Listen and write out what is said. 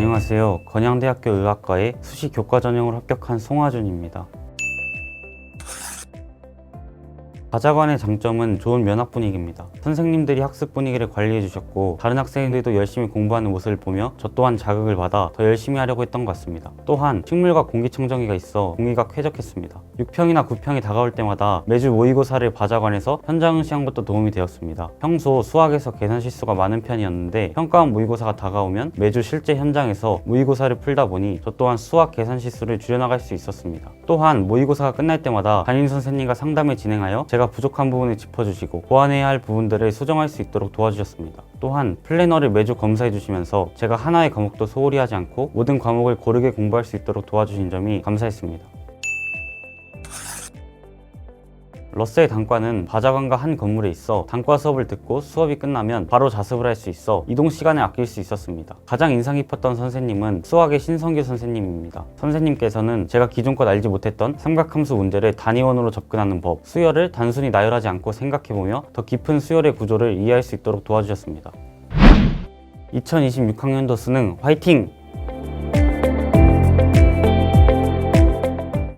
안녕하세요. 건양대학교 의학과의 수시 교과 전형으로 합격한 송하준입니다. 다자관의 장점은 좋은 면학 분위기입니다. 선생님들이 학습 분위기를 관리해 주셨고 다른 학생들도 열심히 공부하는 모습을 보며 저 또한 자극을 받아 더 열심히 하려고 했던 것 같습니다. 또한 식물과 공기청정기가 있어 공기가 쾌적했습니다. 6평이나 9평이 다가올 때마다 매주 모의고사를 바자관에서 현장 응시한 것도 도움이 되었습니다. 평소 수학에서 계산 실수가 많은 편이었는데 평가원 모의고사가 다가오면 매주 실제 현장에서 모의고사를 풀다 보니 저 또한 수학 계산 실수를 줄여나갈 수 있었습니다. 또한 모의고사가 끝날 때마다 담임 선생님과 상담을 진행하여 제가 부족한 부분을 짚어주시고 보완해야 할 부분들을 수정할 수 있도록 도와주셨습니다. 또한 플래너를 매주 검사해 주시면서 제가 하나의 과목도 소홀히 하지 않고 모든 과목을 고르게 공부할 수 있도록 도와주신 점이 감사했습니다. 러셀 단과는 바자관과 한 건물에 있어 단과 수업을 듣고 수업이 끝나면 바로 자습을 할 수 있어 이동 시간을 아낄 수 있었습니다. 가장 인상 깊었던 선생님은 수학의 신성규 선생님입니다. 선생님께서는 제가 기존껏 알지 못했던 삼각함수 문제를 단위원으로 접근하는 법, 수열을 단순히 나열하지 않고 생각해보며 더 깊은 수열의 구조를 이해할 수 있도록 도와주셨습니다. 2026학년도 수능 화이팅!